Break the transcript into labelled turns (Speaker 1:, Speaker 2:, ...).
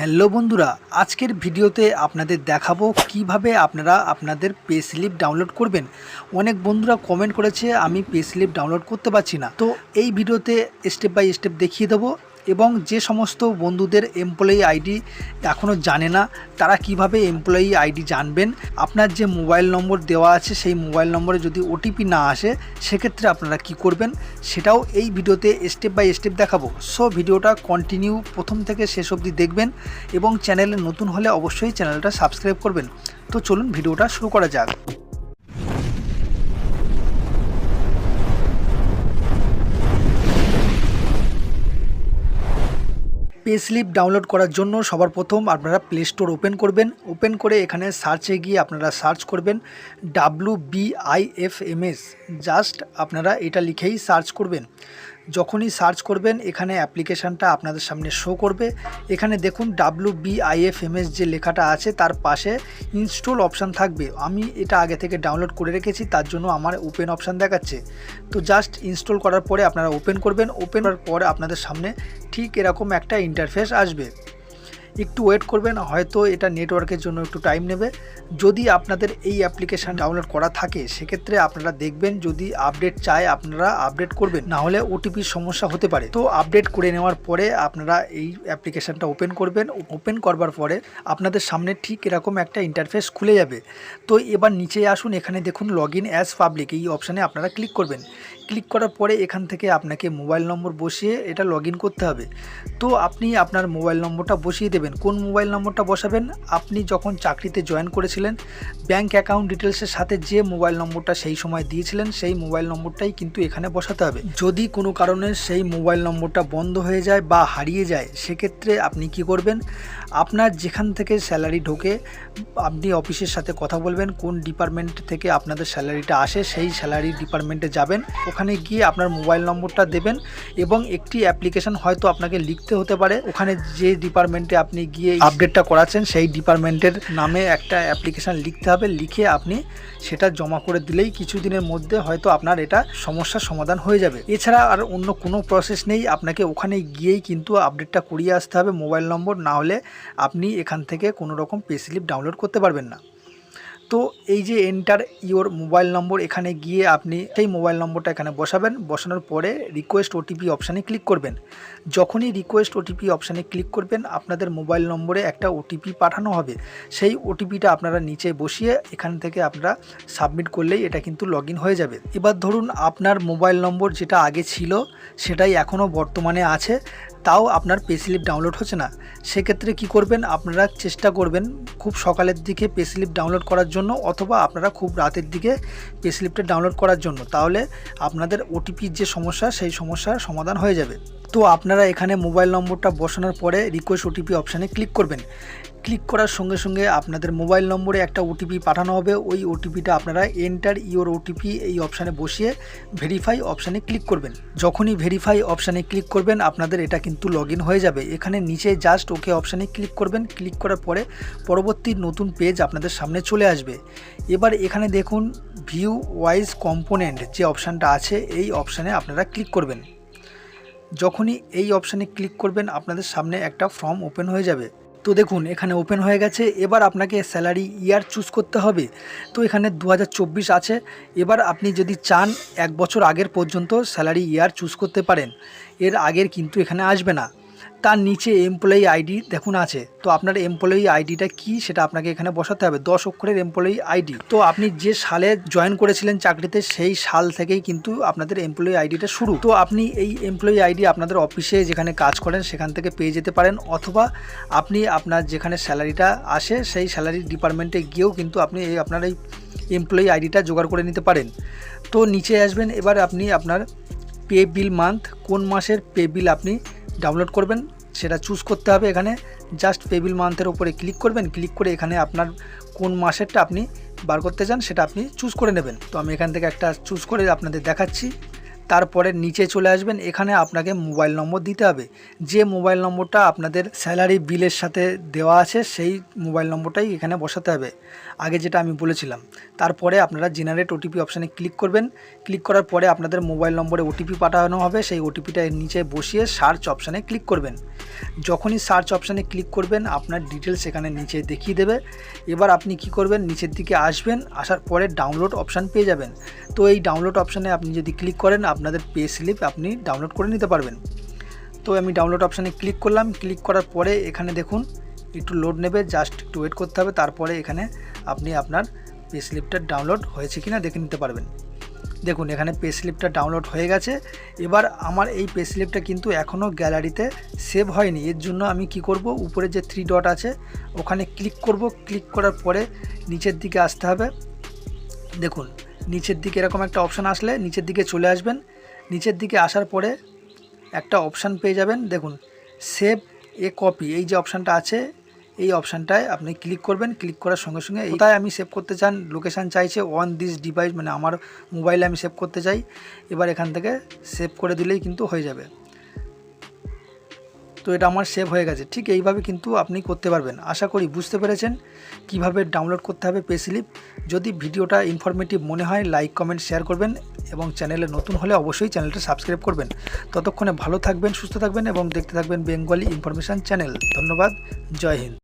Speaker 1: Hello বন্ধুরা, আজকের ভিডিওতে আপনাদের দেখাবো কীভাবে আপনারা আপনাদের পে স্লিপ ডাউনলোড করবেন। অনেক বন্ধুরা কমেন্ট করেছে, আমি পে স্লিপ ডাউনলোড করতে পারছি না। তো এই ভিডিওতে স্টেপ বাই স্টেপ দেখিয়ে দেবো। এবং যে সমস্ত বন্ধুদের এমপ্লয়ি আইডি এখনও জানে না, তারা কীভাবে এমপ্লয়ি আইডি জানবেন? আপনার যে মোবাইল নম্বর দেওয়া আছে, সেই মোবাইল নম্বরে যদি ওটিপি না আসে, সেক্ষেত্রে আপনারা কি করবেন? সেটাও এই ভিডিওতে স্টেপ বাই স্টেপ দেখাবো। সো ভিডিওটা কন্টিনিউ প্রথম থেকে শেষ অবধি দেখবেন এবং চ্যানেলে নতুন হলে অবশ্যই চ্যানেলটা সাবস্ক্রাইব করবেন। তো চলুন ভিডিওটা শুরু করা যাক। পে স্লিপ ডাউনলোড করার জন্য সবার প্রথম আপনারা প্লে স্টোর ওপেন করবেন। ওপেন করে এখানে সার্চে গিয়ে আপনারা সার্চ করবেন ডাব্লু বিআইএফএমএস জাস্ট আপনারা এটা লিখেই সার্চ করবেন। যখনই সার্চ করবেন, এখানে অ্যাপ্লিকেশানটা আপনাদের সামনে শো করবে। এখানে দেখুন ডাব্লু বিআইএফএমএস যে লেখাটা আছে, তার পাশে ইনস্টল অপশান থাকবে। আমি এটা আগে থেকে ডাউনলোড করে রেখেছি, তার জন্য আমার ওপেন অপশান দেখাচ্ছে। তো জাস্ট ইনস্টল করার পরে আপনারা ওপেন করবেন। ওপেন করার পরে আপনাদের সামনে ঠিক এরকম একটা ইন্টারফেস আসবে। একটু ওয়েট করবেন, হয়তো এটা নেটওয়ার্কের জন্য একটু টাইম নেবে। যদি আপনাদের এই অ্যাপ্লিকেশান ডাউনলোড করা থাকে, সেক্ষেত্রে আপনারা দেখবেন যদি আপডেট চায়, আপনারা আপডেট করবেন। না হলে ওটিপির সমস্যা হতে পারে। তো আপডেট করে নেওয়ার পরে আপনারা এই অ্যাপ্লিকেশানটা ওপেন করবেন। ওপেন করবার পরে আপনাদের সামনে ঠিক এরকম একটা ইন্টারফেস খুলে যাবে। তো এবার নিচে আসুন, এখানে দেখুন লগ ইন অ্যাজ পাবলিক এই অপশানে আপনারা ক্লিক করবেন। ক্লিক করার পরে এখান থেকে আপনাকে মোবাইল নম্বর বসিয়ে এটা লগ করতে হবে। তো আপনি আপনার মোবাইল নম্বরটা বসিয়ে কোন মোবাইল নম্বরটা বসাবেন? আপনি যখন চাকরিতে জয়েন করেছিলেন, ব্যাংক অ্যাকাউন্ট ডিটেলসের সাথে যে মোবাইল নম্বরটা সেই সময় দিয়েছিলেন, সেই মোবাইল নম্বরটাই কিন্তু এখানে বসাতে হবে। যদি কোনো কারণে সেই মোবাইল নম্বরটা বন্ধ হয়ে যায় বা হারিয়ে যায়, সেক্ষেত্রে আপনি কি করবেন? আপনার যেখান থেকে স্যালারি ঢোকে, আপনি অফিসের সাথে কথা বলবেন, কোন ডিপার্টমেন্ট থেকে আপনাদের স্যালারিটা আসে, সেই স্যালারি ডিপার্টমেন্টে যাবেন। ওখানে গিয়ে আপনার মোবাইল নম্বরটা দেবেন এবং একটি অ্যাপ্লিকেশন হয়তো আপনাকে লিখতে হতে পারে। ওখানে যে ডিপার্টমেন্টে আপনি গিয়ে আপডেটটা করাচ্ছেন, সেই ডিপার্টমেন্টের নামে একটা অ্যাপ্লিকেশন লিখতে হবে, লিখে আপনি সেটা জমা করে দিলেই কিছুদিনের মধ্যে হয়তো আপনার এটা সমস্যার সমাধান হয়ে যাবে। এছাড়া আর অন্য কোনো প্রসেস নেই, আপনাকে ওখানে গিয়েই কিন্তু আপডেটটা করিয়ে আসতে হবে মোবাইল নম্বর না হলে আপনি এখান থেকে কোনো রকম পে স্লিপ ডাউনলোড করতে পারবেন না। তো এই যে এন্টার ইওর মোবাইল নম্বর এখানে গিয়ে আপনি সেই মোবাইল নম্বরটা এখানে বসাবেন। বসানোর পরে রিকোয়েস্ট ওটিপি অপশানে ক্লিক করবেন। যখনই রিকোয়েস্ট ওটিপি অপশানে ক্লিক করবেন, আপনাদের মোবাইল নম্বরে একটা ওটিপি পাঠানো হবে। সেই ওটিপিটা আপনারা নিচে বসিয়ে এখান থেকে আপনারা সাবমিট করলেই এটা কিন্তু লগ হয়ে যাবে। এবার ধরুন আপনার মোবাইল নম্বর যেটা আগে ছিল, সেটাই এখনও বর্তমানে আছে। তাও আপনার পে স্লিপ ডাউনলোড হচ্ছে না। সেক্ষেত্রে কি করবেন? আপনারা চেষ্টা করবেন খুব সকালের দিকে পে স্লিপ ডাউনলোড করার জন্য অথবা আপনারা খুব রাতের দিকে পে স্লিপটা ডাউনলোড করার জন্য। তাহলে আপনাদের ওটিপির যে সমস্যা, সেই সমস্যার সমাধান হয়ে যাবে। তো আপনারা এখানে মোবাইল নম্বরটা বসানোর পরে রিকোয়েস্ট ওটিপি অপশানে ক্লিক করবেন। ক্লিক করার সঙ্গে সঙ্গে আপনাদের মোবাইল নম্বরে একটা ওটিপি পাঠানো হবে। ওই ওটিপিটা আপনারা এন্টার ইওর ওটিপি এই অপশানে বসিয়ে ভেরিফাই অপশানে ক্লিক করবেন। যখনই ভেরিফাই অপশানে ক্লিক করবেন, আপনাদের এটা কিন্তু লগ হয়ে যাবে। এখানে নিচে জাস্ট ওকে অপশানে ক্লিক করবেন। ক্লিক করার পরে পরবর্তী নতুন পেজ আপনাদের সামনে চলে আসবে। এবার এখানে দেখুন ভিউ ওয়াইজ কম্পোনেন্ট যে অপশানটা আছে, এই অপশানে আপনারা ক্লিক করবেন। যখনই এই অপশানে ক্লিক করবেন, আপনাদের সামনে একটা ফর্ম ওপেন হয়ে যাবে। তো দেখুন, এখানে ওপেন হয়ে গেছে। এবার আপনাকে স্যালারি ইয়ার চুজ করতে হবে। তো এখানে দু হাজার চব্বিশ আছে। এবার আপনি যদি চান, এক বছর আগের পর্যন্ত স্যালারি ইয়ার চুজ করতে পারেন। এর আগের কিন্তু এখানে আসবে না। তার নিচে এমপ্লয়ি আইডি দেখুন আছে। তো আপনার এমপ্লয়ি আইডিটা কি সেটা আপনাকে এখানে বসাতে হবে। দশ অক্ষরের এমপ্লয়ি আইডি তো আপনি যে সালে জয়েন করেছিলেন চাকরিতে, সেই সাল থেকেই কিন্তু আপনাদের এমপ্লয়ি আইডিটা শুরু। তো আপনি এই এমপ্লয়ি আইডি আপনাদের অফিসে যেখানে কাজ করেন, সেখান থেকে পেয়ে যেতে পারেন। অথবা আপনি আপনার যেখানে স্যালারিটা আসে, সেই স্যালারি ডিপার্টমেন্টে গিয়েও কিন্তু আপনি এই আপনার এই এমপ্লয়ি আইডিটা জোগাড় করে নিতে পারেন। তো নিচে আসবেন। এবার আপনি আপনার পে বিল মান্থ কোন মাসের পে বিল আপনি ডাউনলোড করবেন, সেটা চুজ করতে হবে এখানে। জাস্ট পেবিল মান্থের ওপরে ক্লিক করবেন ক্লিক করে এখানে আপনার কোন মাসেরটা আপনি বার করতে চান, সেটা আপনি চুজ করে নেবেন। তো আমি এখান থেকে একটা চুজ করে আপনাদের দেখাচ্ছি। তারপরে নিচে চলে আসবেন, এখানে আপনাকে মোবাইল নম্বর দিতে হবে। যে মোবাইল নম্বরটা আপনাদের স্যালারি বিলের সাথে দেওয়া আছে, সেই মোবাইল নম্বরটাই এখানে বসাতে হবে। আগে যেটা আমি বলেছিলাম, তারপরে আপনারা জেনারেট ওটিপি অপশানে ক্লিক করবেন। ক্লিক করার পরে আপনাদের মোবাইল নম্বরে ওটিপি পাঠানো হবে, সেই ওটিপিটা নিচে বসিয়ে সার্চ অপশানে ক্লিক করবেন। যখনই সার্চ অপশানে ক্লিক করবেন, আপনার ডিটেলস এখানে নিচে দেখিয়ে দেবে। এবার আপনি কি করবেন, নিচের দিকে আসবেন, আসার পরে ডাউনলোড অপশান পেয়ে যাবেন। তো এই ডাউনলোড অপশানে আপনি যদি ক্লিক করেন আপনাদের পে স্লিপ আপনি ডাউনলোড করে নিতে পারবেন। তো আমি ডাউনলোড অপশানে ক্লিক করলাম। ক্লিক করার পরে এখানে দেখুন, একটু লোড নেবে জাস্ট একটু ওয়েট করতে হবে। তারপরে এখানে আপনি আপনার পে স্লিপটা ডাউনলোড হয়েছে কিনা দেখে নিতে পারবেন। দেখুন, এখানে পে স্লিপটা ডাউনলোড হয়ে গেছে। এবার আমার এই পে স্লিপটা কিন্তু এখনও গ্যালারিতে সেভ হয়নি। এর জন্য আমি কি করব? উপরে যে থ্রি ডট আছে, ওখানে ক্লিক করব। ক্লিক করার পরে নিচের দিকে আসতে হবে। দেখুন নিচের দিকে এরকম একটা অপশান আসলে নিচের দিকে চলে আসবেন। নিচের দিকে আসার পরে একটা অপশান পেয়ে যাবেন। দেখুন সেভ এ কপি এই যে অপশানটা আছে, এই অপশানটায় আপনি ক্লিক করবেন। ক্লিক করার সঙ্গে সঙ্গে তাই আমি সেভ করতে চান লোকেশান চাইছে ওয়ান দিস ডিভাইস মানে আমার মোবাইলে আমি সেভ করতে চাই, এবার এখান থেকে সেভ করে দিলেই কিন্তু হয়ে যাবে। তো এটা আমার সেভ হয়ে গেছে। ঠিক এইভাবে কিন্তু আপনি করতে পারবেন। আশা করি বুঝতে পেরেছেন কীভাবে ডাউনলোড করতে হবে পে স্লিপ যদি ভিডিওটা ইনফরমেটিভ মনে হয় লাইক কমেন্ট শেয়ার করবেন এবং চ্যানেলে নতুন হলে অবশ্যই চ্যানেলটা সাবস্ক্রাইব করবেন। ততক্ষণে ভালো থাকবেন, সুস্থ থাকবেন এবং দেখতে থাকবেন বেঙ্গলি ইনফরমেশান চ্যানেল ধন্যবাদ, জয় হিন্দ।